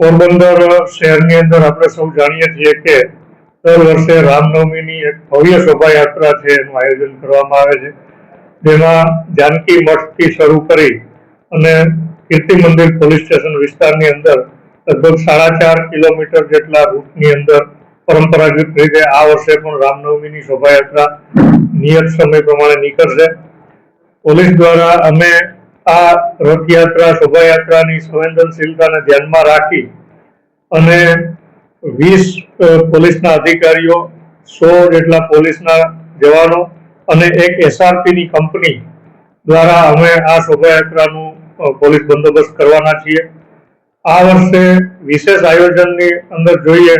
પોરબંદર શહેરની અંદર આપણે સૌ જાણીએ છીએ કે દર વર્ષે રામનવમીની એક ભવ્ય શોભાયાત્રા છે એનું આયોજન કરવામાં આવે છે. જેમાં જાનકી મઠથી શરૂ કરી અને કીર્તિ મંદિર પોલીસ સ્ટેશન વિસ્તારની અંદર લગભગ સાડા ચાર કિલોમીટર જેટલા રૂટની અંદર પરંપરાગત રીતે આ વર્ષે પણ રામનવમીની શોભાયાત્રા નિયત સમય પ્રમાણે નીકળશે. પોલીસ દ્વારા અમે આ રથયાત્રા, શોભાયાત્રાની સંવેદનશીલતાને ધ્યાનમાં રાખી અને વીસ પોલીસના અધિકારીઓ, સો જેટલા પોલીસના જવાનો અને એક એસઆરપીની કંપની દ્વારા અમે આ શોભાયાત્રાનું પોલીસ બંદોબસ્ત કરવાના છીએ. આ વર્ષે વિશેષ આયોજનની અંદર જોઈએ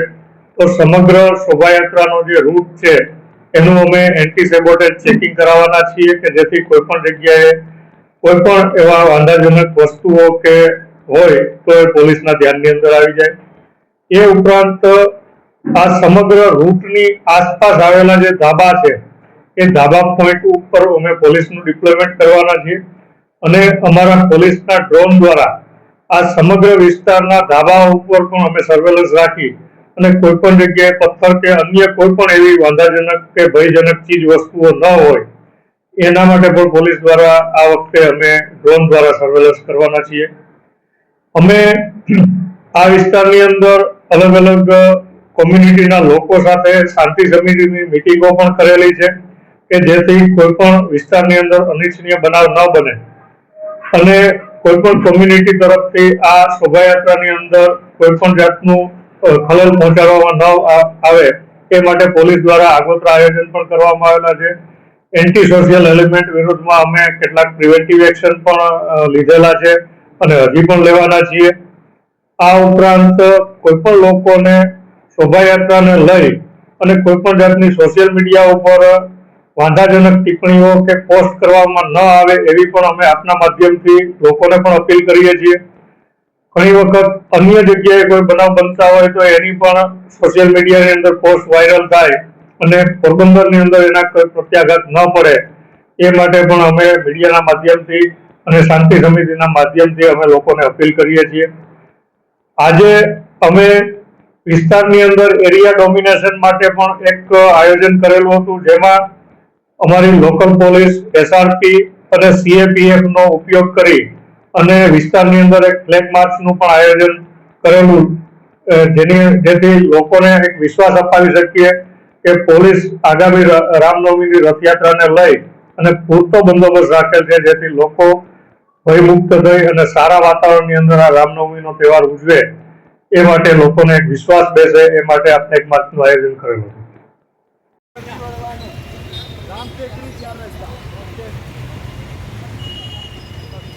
તો સમગ્ર શોભાયાત્રાનો જે રૂટ છે, એનું અમે એન્ટી સેબોટેજ ચેકિંગ કરાવવાના છીએ કે જેથી કોઈ પણ જગ્યાએ કોઈ પણ એવા વાંધાજનક વસ્તુઓ કે હોય, તો એ પોલીસના ધ્યાનની અંદર આવી જાય. એ ઉપરાંત, આ સમગ્ર રૂટની આસપાસ આવેલા જે ધાબા છે, એ ધાબા પોઈન્ટ ઉપર અમે પોલીસનું ડિપ્લોયમેન્ટ કરવાના છીએ. અને અમારા પોલીસના ડ્રોન દ્વારા આ સમગ્ર વિસ્તારના ધાબા ઉપર પણ અમે સર્વેલન્સ રાખી અને કોઈ પણ જગ્યાએ પથ્થર કે અન્ય કોઈ પણ એવી વાંધાજનક કે ભયજનક ચીજ વસ્તુઓ ન હોય એના માટે પણ પોલીસ દ્વારા આ વખતે અમે ડ્રોન દ્વારા સર્વેલન્સ કરવાના છીએ. અમે આ વિસ્તારની અંદર અલગ અલગ કોમ્યુનિટીના લોકો સાથે શાંતિ સમિતિની મિટિંગો પણ કરેલી છે કે જેથી કોઈ પણ વિસ્તારની અંદર અનિચ્છનીય બનાવ ન બને. અને કોઈ પણ કોમ્યુનિટી તરફથી આ શોભાયાત્રાની અંદર કોઈ પણ જાતનું ખલલ પહોંચાડવામાં ન આવે, એ માટે પોલીસ દ્વારા આગોતરા આયોજન પણ કરવામાં આવેલા છે. એન્ટી સોશિયલ એલિમેન્ટ વિરુદ્ધમાં અમે કેટલાક પ્રિવેન્ટિવ એક્શન પણ લીધેલા છે અને હજી પણ લેવાના છીએ. આ ઉપરાંત કોઈ પણ લોકોને શોભાયાત્રાને લઈ અને કોઈ પણ જાતની સોશિયલ મીડિયા ઉપર વાંધાજનક ટિપ્પણીઓ કે પોસ્ટ કરવામાં ન આવે એવી પણ અમે આપના માધ્યમથી લોકોને પણ અપીલ કરીએ છીએ. ઘણી વખત અન્ય જગ્યાએ કોઈ બનાવ બનતા હોય તો એની પણ સોશિયલ મીડિયાની અંદર પોસ્ટ વાયરલ થાય અને પોરબંદરની અંદર એના કોઈ પ્રત્યાઘાત ન પડે, એ માટે પણ અમે મીડિયાના માધ્યમથી અને શાંતિ સમિતિના માધ્યમથી અમે લોકોને અપીલ કરીએ છીએ. આજે અમે વિસ્તારની અંદર એરિયા ડોમિનેશન માટે પણ એક આયોજન કરેલું હતું, જેમાં અમારી લોકલ પોલીસ, એસઆરપી અને સીએપીએફ નો ઉપયોગ કરી અને વિસ્તારની અંદર એક ફ્લેગ માર્ચનું પણ આયોજન કરેલું જેની જેથી લોકોને એક વિશ્વાસ અપાવી શકીએ. કે પોલીસ આગામી રામનવમીની રથયાત્રાને લઈ અને પૂરતો બંદોબસ્ત રાખેલ છે, જેથી લોકો ભયમુક્ત થઈ અને સારા વાતાવરણની અંદર આ રામનવમીનો તહેવાર ઉજવે, એ માટે લોકોને એક વિશ્વાસ બેસે, એ માટે આપણે એક માર્ચનું આયોજન કરેલું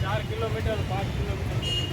ચાર કિલોમીટર, પાંચ કિલોમીટર.